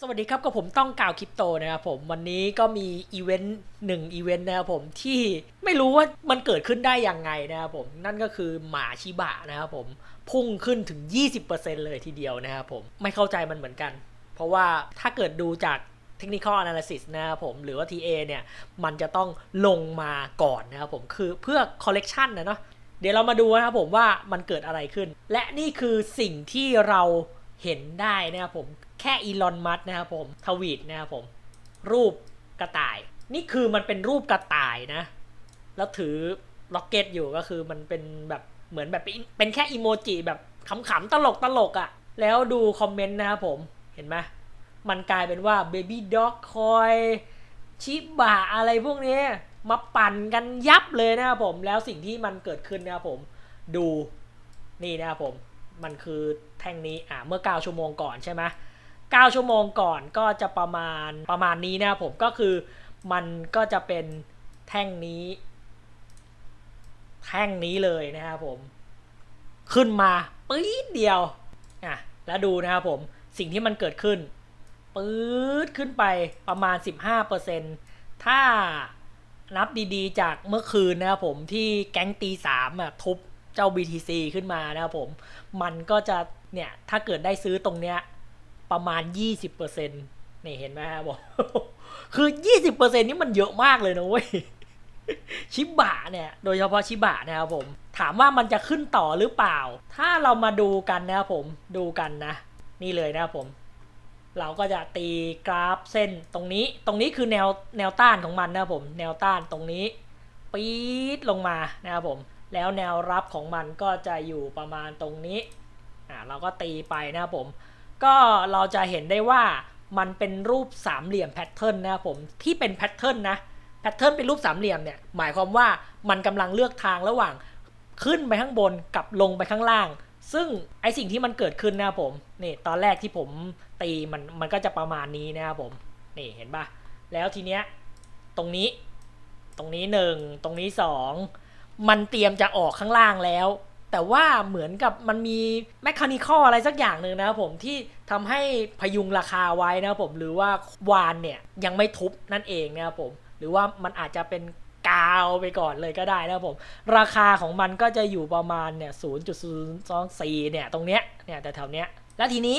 สวัสดีครับกับผมต้องกล่าวคริปโตนะครับผมวันนี้ก็มีอีเวนต์หนึ่งอีเวนต์นะครับผมที่ไม่รู้ว่ามันเกิดขึ้นได้ยังไงนะครับผมนั่นก็คือหมาชิบะนะครับผมพุ่งขึ้นถึง 20%เลยทีเดียวนะครับผมไม่เข้าใจมันเหมือนกัน เพราะว่าถ้าเกิดดูจาก Technical Analysis นะครับผมหรือว่า TA เนี่ยมันจะต้องลงมาก่อนนะครับผมคือเพื่อ Collection นะเนาะเดี๋ยวเรามาดูนะครับผมว่ามันเกิดอะไรขึ้น และนี่คือสิ่งที่เราเห็นได้นะครับผม ค่อีลอนมัสนะครับผมทวีตนะครับผม รูปกระต่าย นี่คือมันเป็นรูปกระต่ายนะ แล้วถือล็อกเก็ตอยู่ก็คือมันเป็นแบบเหมือนแบบเป็นแค่อีโมจิแบบขำๆตลกตลกๆอะ่ะ แล้วดูคอมเมนต์นะครับผมเห็นไหมมันกลายเป็นว่า Baby Dog คอยชิบะอะไรพวกนี้มาปั่นกันยับเลยนะครับผม แล้วสิ่งที่มันเกิดขึ้นนะครับผม ดูนี่นะครับผม มันคือแท่งนี้อ่าเมื่อ9ชั่วโมงก่อนใช่ไหม 9 ชั่วโมงก่อนก็จะประมาณประมาณนี้นะครับผมก็คือมันก็จะเป็นแท่งนี้ แท่งนี้เลยนะครับผม ขึ้นมาปื๊ดเดียวอะแล้วดูนะครับผมสิ่งที่มันเกิดขึ้นปื๊ดขึ้นไปประมาณ 15%ถ้านับดีๆ จากเมื่อคืนนะครับผมที่แก๊งตีสามอะทุบเจ้า BTC ขึ้นมานะครับผม มันก็จะเนี่ย ถ้าเกิดได้ซื้อตรงเนี้ย ประมาณ 20%นี่เห็นไหมครับผมคือ 20%นี่มันเยอะมากเลยนะเว้ยชิบะเนี่ยโดยเฉพาะชิบะนะครับผม ถามว่ามันจะขึ้นต่อหรือเปล่า ถ้าเรามาดูกันนะครับผมดูกันนะ นี่เลยนะครับผม เราก็จะตีกราฟเส้นตรงนี้ตรงนี้คือแนวแนวต้านของมันนะครับผม แนวต้านตรงนี้ปี๊ดลงมานะครับผม แล้วแนวรับของมันก็จะอยู่ประมาณตรงนี้อ่าเราก็ตีไปนะครับผม ก็เราจะเห็นได้ว่ามันเป็นรูปสามเหลี่ยมแพทเทิร์นนะครับผมที่เป็นแพทเทิร์นนะแพทเทิร์นเป็นรูปสามเหลี่ยมเนี่ยหมายความว่ามันกำลังเลือกทางระหว่างขึ้นไปข้างบนกับลงไปข้างล่าง ซึ่งไอสิ่งที่มันเกิดขึ้นนะครับผมนี่ตอนแรกที่ผมตีมันมันก็จะประมาณนี้นะครับผมนี่เห็นปะแล้วทีเนี้ยตรงนี้ ตรงนี้หนึ่งตรงนี้สองมันเตรียมจะออกข้างล่างแล้ว แต่ว่าเหมือนกับมันมีแมคคานิคอลอะไรสักอย่างหนึ่งนะครับผมที่ทำให้พยุงราคาไว้นะครับผมหรือว่าวานเนี่ยยังไม่ทุบนั่นเองนะครับผมหรือว่ามันอาจจะเป็นกาวไปก่อนเลยก็ได้นะครับผม ราคาของมันก็จะอยู่ประมาณเนี่ย0.024เนี่ยตรงเนี้ยเนี่ยแต่แถวเนี้ยแล้วทีนี้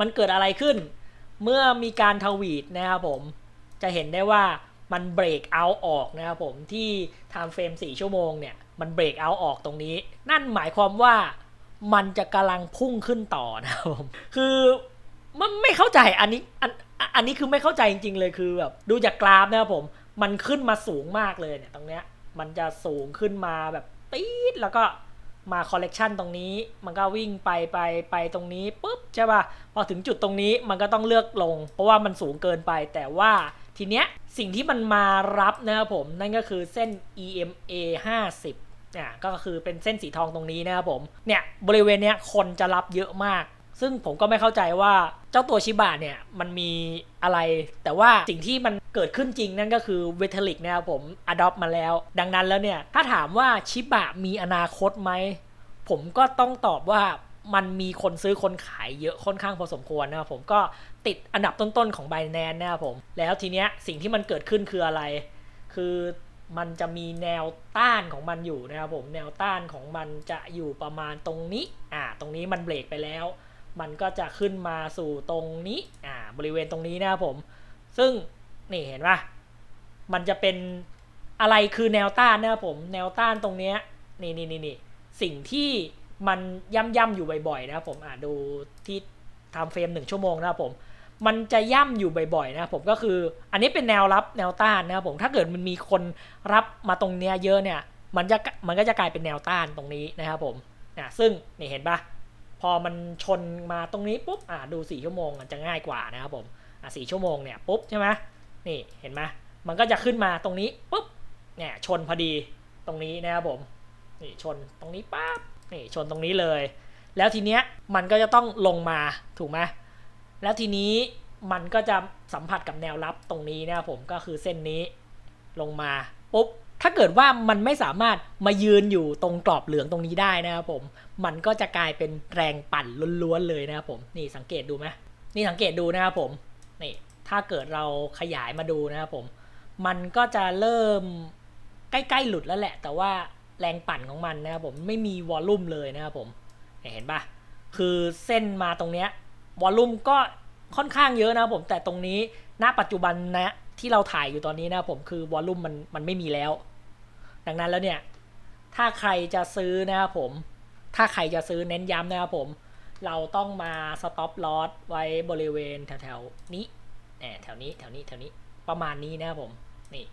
มันเกิดอะไรขึ้น เมื่อมีการทวีตนะครับผมจะเห็นได้ว่ามันเบรกเอาออกนะครับผมที่ไทม์เฟรม4ชั่วโมงเนี่ย มันเบรกเอาออกตรงนี้ นั่นหมายความว่ามันจะกำลังพุ่งขึ้นต่อนะครับผมคือมันไม่เข้าใจอันนี้อันอันนี้คือไม่เข้าใจจริงๆเลยคือแบบดูจากกราฟนะครับผมมันขึ้นมาสูงมากเลยเนี่ยตรงเนี้ยมันจะสูงขึ้นมาแบบปี๊ดแล้วก็มาคอลเลกชันตรงนี้ มันก็วิ่งไปไปไปตรงนี้ปุ๊บใช่ป่ะพอถึงจุดตรงนี้มันก็ต้องเลือกลง เพราะว่ามันสูงเกินไปแต่ว่าทีเนี้ยสิ่งที่มันมารับนะครับผมนั่นก็คือเส้น EMA 50 นี่ยก็คือเป็นเส้นสีทองตรงนี้นะครับผม เนี่ยบริเวณเนี้ยคนจะรับเยอะมาก ซึ่งผมก็ไม่เข้าใจว่าเจ้าตัวชิบะเนี่ยมันมีอะไร แต่ว่าสิ่งที่มันเกิดขึ้นจริงนั่นก็คือเวทลิกนะครับผมอดอปมาแล้ว ดังนั้นแล้วเนี่ยถ้าถามว่าชิบะมีอนาคตไหม ผมก็ต้องตอบว่ามันมีคนซื้อคนขายเยอะค่อนข้างพอสมควรนะครับผมก็ติดอันดับต้นๆของ b บ n a n c e นะครับผม แล้วทีเนี้ยสิ่งที่มันเกิดขึ้นคืออะไร คือ มันจะมีแนวต้านของมันอยู่นะครับผมแนวต้านของมันจะอยู่ประมาณตรงนี้อ่าตรงนี้มันเบรกไปแล้ว มันก็จะขึ้นมาสู่ตรงนี้อ่าบริเวณตรงนี้นะครับผม ซึ่งนี่เห็นปะมันจะเป็นอะไรคือแนวต้านนะครับผมแนวต้านตรงเนี้ยนี่นี่นี่นี่สิ่งที่มันย่ำย่ำอยู่บ่อยๆนะครับผมอ่าดูที่ทำเฟรมหนึ่งชั่วโมงนะครับผม มันจะย่ำอยู่บ่อยๆนะครับผมก็คือ อันนี้เป็นแนวรับแนวต้านนะครับผมถ้าเกิดมันมีคนรับมาตรงเนี้ยเยอะเนี่ย มันจะมันก็จะกลายเป็นแนวต้านตรงนี้นะครับผมอะซึ่งนี่เห็นปะพอมันชนมาตรงนี้ปุ๊บอะดูสี่ชั่วโมงมันจะง่ายกว่านะครับผมอะสี่ชั่วโมงเนี่ยปุ๊บใช่ไหมนี่เห็นไหมมันก็จะขึ้นมาตรงนี้ปุ๊บเนี่ยชนพอดีตรงนี้นะครับผมนี่ชนตรงนี้ปั๊บนี่ชนตรงนี้เลย แล้วทีเนี้ยมันก็จะต้องลงมาถูกไหม แล้วทีนี้มันก็จะสัมผัสกับแนวรับตรงนี้นะครับผมก็คือเส้นนี้ลงมาปุ๊บถ้าเกิดว่ามันไม่สามารถมายืนอยู่ตรงกรอบเหลืองตรงนี้ได้นะครับผม มันก็จะกลายเป็นแรงปั่นล้วนๆเลยนะครับผม นี่สังเกตดูไหมนี่สังเกตดูนะครับผม นี่ถ้าเกิดเราขยายมาดูนะครับผม มันก็จะเริ่มใกล้ๆหลุดแล้วแหละ แต่ว่าแรงปั่นของมันนะครับผมไม่มีวอลลุ่มเลยนะครับผม เห็นปะคือเส้นมาตรงเนี้ย วอลลุ่มก็ค่อนข้างเยอะนะผม แต่ตรงนี้ณปัจจุบันนะที่เราถ่ายอยู่ตอนนี้นะผมคือวอลลุ่มมันมันไม่มีแล้ว ดังนั้นแล้วเนี่ย ถ้าใครจะซื้อนะครับผม ถ้าใครจะซื้อเน้นย้ำนะครับผม เราต้องมาสต็อปลอสไว้บริเวณแถวๆนี้แหมแถวนี้แถวนี้แถวนี้ประมาณนี้นะครับผมนี่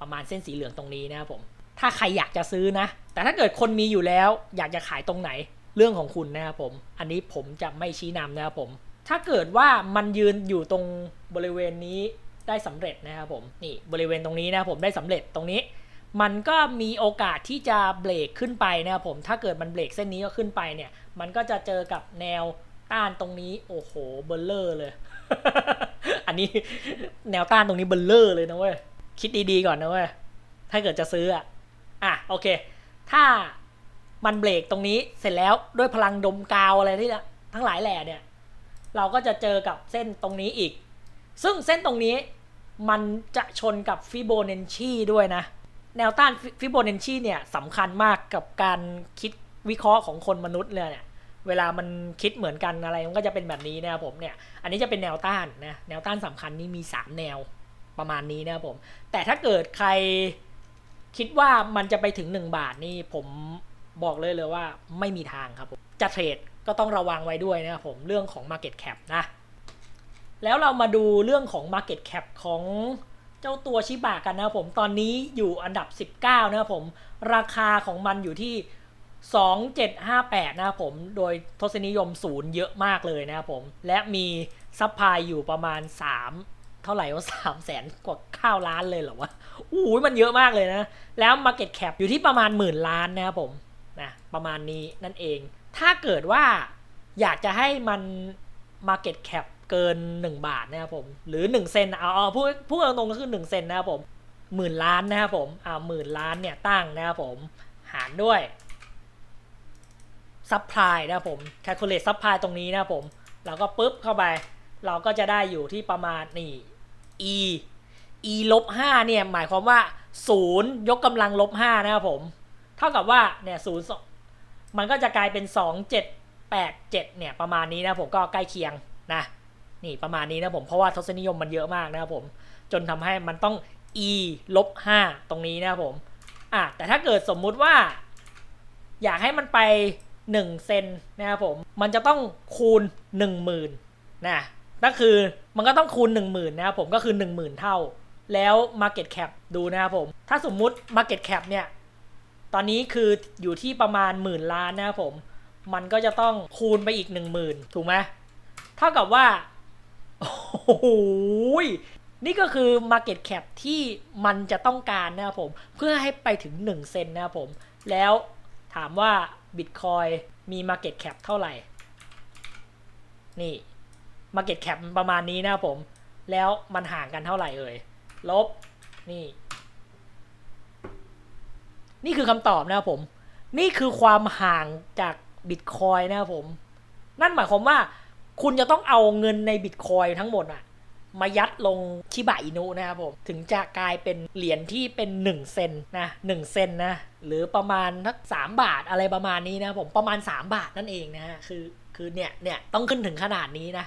ประมาณเส้นสีเหลืองตรงนี้นะครับผม ถ้าใครอยากจะซื้อนะ แต่ถ้าเกิดคนมีอยู่แล้ว อยากจะขายตรงไหน เรื่องของคุณนะครับผม อันนี้ผมจะไม่ชี้นำนะครับผม ถ้าเกิดว่ามันยืนอยู่ตรงบริเวณนี้ได้สำเร็จนะครับผม นี่บริเวณตรงนี้นะครับผมได้สำเร็จตรงนี้ มันก็มีโอกาสที่จะเบรกขึ้นไปนะครับผม ถ้าเกิดมันเบรกเส้นนี้ก็ขึ้นไปเนี่ย มันก็จะเจอกับแนวต้านตรงนี้ โอ้โห เบลเลอร์เลย อันนี้แนวต้านตรงนี้เบลเลอร์เลยนะเว้ย คิดดีๆก่อนนะเว้ย ถ้าเกิดจะซื้ออะ อะโอเค ถ้า มันเบรกตรงนี้เสร็จแล้วด้วยพลังดมกาวอะไรที่ทั้งหลายแหล่เนี่ย เราก็จะเจอกับเส้นตรงนี้อีก ซึ่งเส้นตรงนี้มันจะชนกับฟิโบนัชชีด้วยนะ แนวต้านฟิโบนัชชีเนี่ยสำคัญมากกับการคิดวิเคราะห์ของคนมนุษย์เลยเนี่ยเวลามันคิดเหมือนกันอะไรมันก็จะเป็นแบบนี้นะครับผมเนี่ย อันนี้จะเป็นแนวต้านนะแนวต้านสำคัญนี่มี 3 แนวประมาณนี้นะครับผม แต่ถ้าเกิดใครคิดว่ามันจะไปถึง 1 บาทนี่ผม บอกเลยเลยว่าไม่มีทางครับผมจะเทรดก็ต้องระวังไว้ด้วยนะครับผมเรื่องของ Market Cap นะ แล้วเรามาดูเรื่องของ Market Cap ของเจ้าตัวชิบะกันนะครับผมตอนนี้อยู่อันดับ 19 นะครับผมราคาของมันอยู่ที่ 2758 นะครับผมโดยทศนิยมศูนย์เยอะมากเลยนะครับผมและมีซัพพลายอยู่ประมาณ 3 เท่าไหร่ว่า3แสนกว่าข้าวล้านเลยเหรอวะอู้ยมันเยอะมากเลยนะ แล้ว Market Cap อยู่ที่ประมาณหมื่นล้านนะครับผม ประมาณนี้นั่นเอง ถ้าเกิดว่าอยากจะให้มัน Market Cap เกิน 1 บาทนะครับผม หรือ 1 เซนเอาเอาพูดพูดตรงๆก็คือ 1 เซนนะครับผมหมื่นล้านนะครับผมอ่าหมื่นล้านเนี่ยตั้งนะครับผม หารด้วยซัพพลายนะครับผม calculate ซัพพลายตรงนี้นะครับผม เราก็ปุ๊บเข้าไป เราก็จะได้อยู่ที่ประมาณนี่ e e ลบ5เนี่ย หมายความว่า0ยกกำลังลบ5นะครับผม เท่ากับว่าเนี่ยศูนย์ มันก็จะกลายเป็น 2 7 8 7 เนี่ยประมาณนี้นะผมก็ใกล้เคียงนะนี่ประมาณนี้นะผมเพราะว่าทศนิยมมันเยอะมากนะครับผมจนทำให้มันต้อง e ลบ5ตรงนี้นะครับผมอะแต่ถ้าเกิดสมมุติว่า อยากให้มันไป 1 เซนนะครับผมมันจะต้องคูณ 10,000นะก็คือมันก็ต้องคูณ 10,000นะครับผมก็คือ 10,000 เท่า แล้ว Market Cap ดูนะครับผม ถ้าสมมุติ Market Cap เนี่ย ตอนนี้คืออยู่ที่ประมาณหมื่นล้านนะครับผม มันก็จะต้องคูณไปอีก10,000ถูกไหมเท่ากับว่า โอ้โหนี่ก็คือ Market Cap ที่มันจะต้องการนะครับผม เพื่อให้ไปถึง 1 เซนนะครับผม แล้วถามว่า Bitcoin มี Market Cap เท่าไหร่ นี่ Market Cap ประมาณนี้นะครับผม แล้วมันห่างกันเท่าไหร่เอ่ย ลบ นี่ นี่คือคำตอบนะครับผม นี่คือความห่างจากบิตคอยนะครับผม นั่นหมายความว่า คุณจะต้องเอาเงินในบิตคอยทั้งหมดอะมายัดลงชิบะอินุนะครับผม ถึงจะกลายเป็นเหรียญที่เป็น 1 เซนนะ1เซนนะ หรือประมาณทักสบาทอะไรประมาณนี้นะผมประมาณ 3 บาทนั่นเองนะฮะคือคือเนี่ยเนี่ยต้องขึ้นถึงขนาดนี้นะ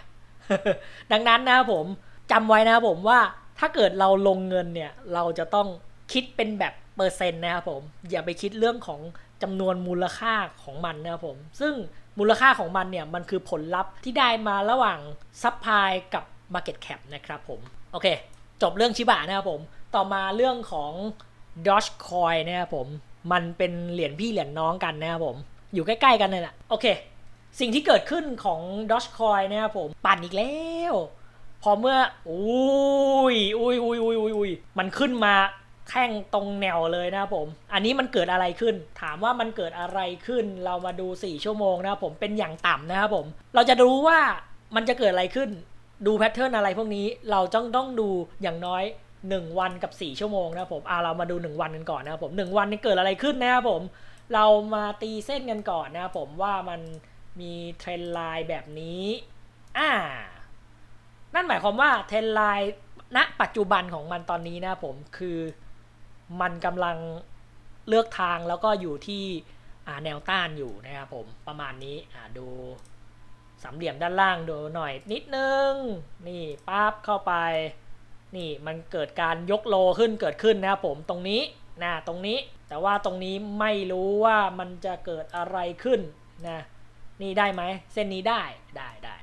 ดังนั้นนะครับผมจำไว้นะครับผมว่าถ้าเกิดเราลงเงินเนี่ย เราจะต้องคิดเป็นแบบ เปอร์เซ็นต์นะครับผม อย่าไปคิดเรื่องของจำนวนมูลค่าของมันนะครับผม ซึ่งมูลค่าของมันเนี่ย มันคือผลลัพธ์ที่ได้มาระหว่างซัพพลายกับ Market Cap นะครับผม โอเค จบเรื่องชิบะนะครับผม ต่อมาเรื่องของ Dogecoin นะครับผม มันเป็นเหรียญพี่เหรียญน้องกันนะครับผม อยู่ใกล้ๆกันเลยแหละโอเค สิ่งที่เกิดขึ้นของ Dogecoin นะครับผม ปั่นอีกแล้ว พอเมื่ออุ้ยอุ้ยอุ้ยอุ้ยอุ้ยอุ้ยมันขึ้นมา แข้งตรงแนวเลยนะครับผม อันนี้มันเกิดอะไรขึ้น ถามว่ามันเกิดอะไรขึ้น เรามาดู 4 ชั่วโมงนะครับผมเป็นอย่างต่ำนะครับผม เราจะรู้ว่ามันจะเกิดอะไรขึ้น ดูแพทเทิร์นอะไรพวกนี้เราต้องต้องดูอย่างน้อย 1 วันกับ 4 ชั่วโมงนะครับผมอ่าเรามาดู 1 วันกันก่อนนะครับผม1วันนี้เกิดอะไรขึ้นนะครับผม เรามาตีเส้นกันก่อนนะครับผมว่ามันมีเทรนไลน์แบบนี้อ่านั่นหมายความว่าเทรนไลน์ณปัจจุบันของมันตอนนี้นะครับผมคือ มันกำลังเลือกทางแล้วก็อยู่ที่แนวต้านอยู่นะครับผมประมาณนี้ดูสามเหลี่ยมด้านล่างดูหน่อยนิดนึง นี่ปั๊บเข้าไป นี่มันเกิดการยกโลขึ้นเกิดขึ้นนะครับผมตรงนี้นะตรงนี้ แต่ว่าตรงนี้ไม่รู้ว่ามันจะเกิดอะไรขึ้นนะนี่ได้ไหมเส้นนี้ได้ได้ได้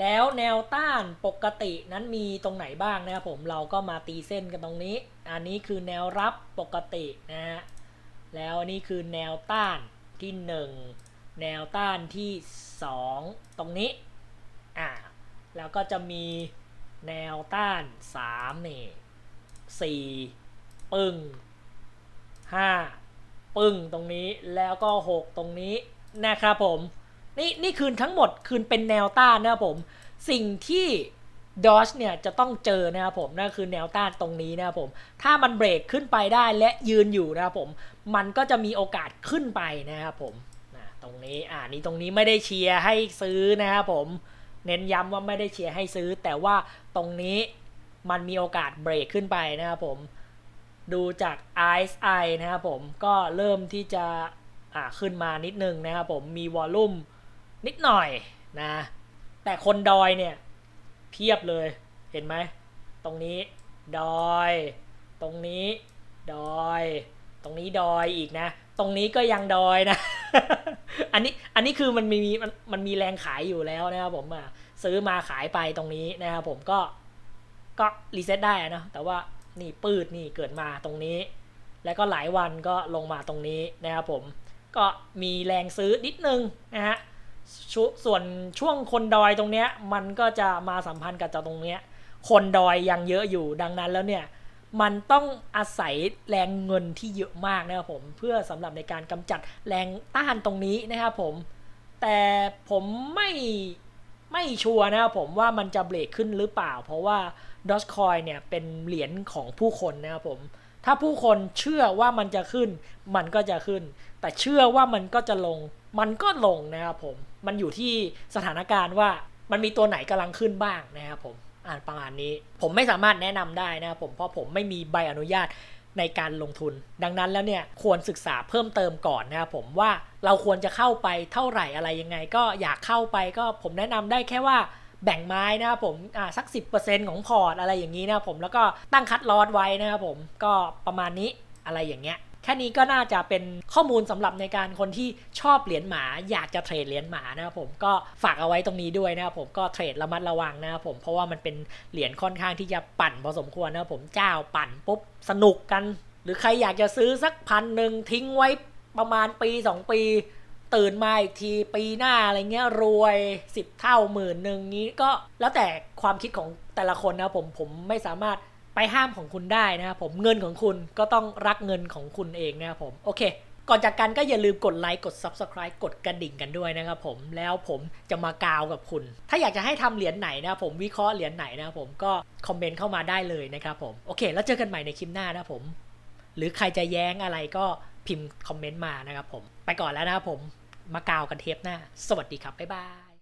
แล้วแนวต้านปกตินั้นมีตรงไหนบ้างนะครับผมเราก็มาตีเส้นกันตรงนี้ อันนี้คือแนวรับปกตินะฮะแล้วอันนี้คือแนวต้านที่ 1 แนวต้านที่ 2 ตรงนี้อ่าแล้วก็จะมีแนวต้าน3นี่ 4 ปึ้ง 5 ปึ้งตรงนี้แล้วก็ 6 ตรงนี้นะครับผม นี่นี่คืนทั้งหมดคืนเป็นแนวต้านนะครับผม สิ่งที่ดอชเนี่ยจะต้องเจอนะครับผมนั่นคือแนวต้านตรงนี้นะครับผม ถ้ามันเบรกขึ้นไปได้และยืนอยู่นะครับผม มันก็จะมีโอกาสขึ้นไปนะครับผมนะตรงนี้อ่านี่ตรงนี้ไม่ได้เชียร์ให้ซื้อนะครับผม เน้นย้ำว่าไม่ได้เชียร์ให้ซื้อ แต่ว่าตรงนี้มันมีโอกาสเบรกขึ้นไปนะครับผม ดูจาก RSI นะครับผมก็เริ่มที่จะอ่าขึ้นมานิดนึงนะครับผมมีวอลลุ่ม นิดหน่อยนะ แต่คนดอยเนี่ยเพียบเลยเห็นไหม ตรงนี้ดอย ตรงนี้ดอย ตรงนี้ดอยอีกนะ ตรงนี้ก็ยังดอยนะ อันนี้อันนี้คือมันมีมันมันมีแรงขายอยู่แล้วนะครับผมอะซื้อมาขายไปตรงนี้นะครับผมก็ก็รีเซ็ตได้นะแต่ว่านี่ปืดนี่เกิดมาตรงนี้ แล้วก็หลายวันก็ลงมาตรงนี้นะครับผมก็มีแรงซื้อนิดนึงนะฮะ ชส่วนช่วงคนดอยตรงเนี้ยมันก็จะมาสัมพันธ์กับจากตรงเนี้ย คนดอยยังเยอะอยู่ดังนั้นแล้วเนี่ยมันต้องอาศัยแรงเงินที่เยอะมากนะครับผมเพื่อสำหรับในการกำจัดแรงต้านตรงนี้นะครับผม แต่ผมไม่ไม่ชัวร์นะครับผมว่ามันจะเบรกขึ้นหรือเปล่า เพราะว่า d o g e Coin เนี่ยเป็นเหรียญของผู้คนนะครับผม ถ้าผู้คนเชื่อว่ามันจะขึ้น มันก็จะขึ้น แต่เชื่อว่ามันก็จะลง มันก็ลงนะครับผม มันอยู่ที่สถานการณ์ว่ามันมีตัวไหนกำลังขึ้นบ้างนะครับผม อ่านประมาณนี้ ผมไม่สามารถแนะนำได้นะครับผม เพราะผมไม่มีใบอนุญาตในการลงทุน ดังนั้นแล้วเนี่ยควรศึกษาเพิ่มเติมก่อนนะครับผมว่าเราควรจะเข้าไปเท่าไหร่อะไรยังไง ก็อยากเข้าไปก็ผมแนะนำได้แค่ว่าแบ่งไม้นะครับผมอ่าสัก 10%ของพอร์ตอะไรอย่างนี้นะครับผมแล้วก็ตั้งคัดลอตไว้นะครับผมก็ประมาณนี้อะไรอย่างเงี้ย แค่นี้ก็น่าจะเป็นข้อมูลสำหรับในการคนที่ชอบเหรียญหมา อยากจะเทรดเหรียญหมานะครับผมก็ฝากเอาไว้ตรงนี้ด้วยนะครับผมก็เทรดระมัดระวังนะครับผมเพราะว่ามันเป็นเหรียญค่อนข้างที่จะปั่นพอสมควรนะครับผมเจ้าปั่นปุ๊บสนุกกัน หรือใครอยากจะซื้อสักพันหนึ่งทิ้งไว้ประมาณปี 2 ปีตื่นมาอีกทีปีหน้าอะไรเงี้ยรวย10เท่าหมื่นหนึ่งนี้ก็แล้วแต่ความคิดของแต่ละคนนะครับผมผมไม่สามารถ ไปห้ามของคุณได้นะครับผมเงินของคุณก็ต้องรักเงินของคุณเองนะครับผมโอเค ก่อนจากกันก็อย่าลืมกดไลค์กด Subscribe กดกระดิ่งกันด้วยนะครับผมแล้วผมจะมากาวกับคุณ ถ้าอยากจะให้ทำเหรียญไหนนะครับผมวิเคราะห์เหรียญไหนนะครับผมก็คอมเมนต์เข้ามาได้เลยนะครับผมโอเค แล้วเจอกันใหม่ในคลิปหน้านะครับผม หรือใครจะแย้งอะไรก็พิมพ์คอมเมนต์มานะครับผม ไปก่อนแล้วนะครับผมมากาวกันเทปหน้า สวัสดีครับบ๊ายบาย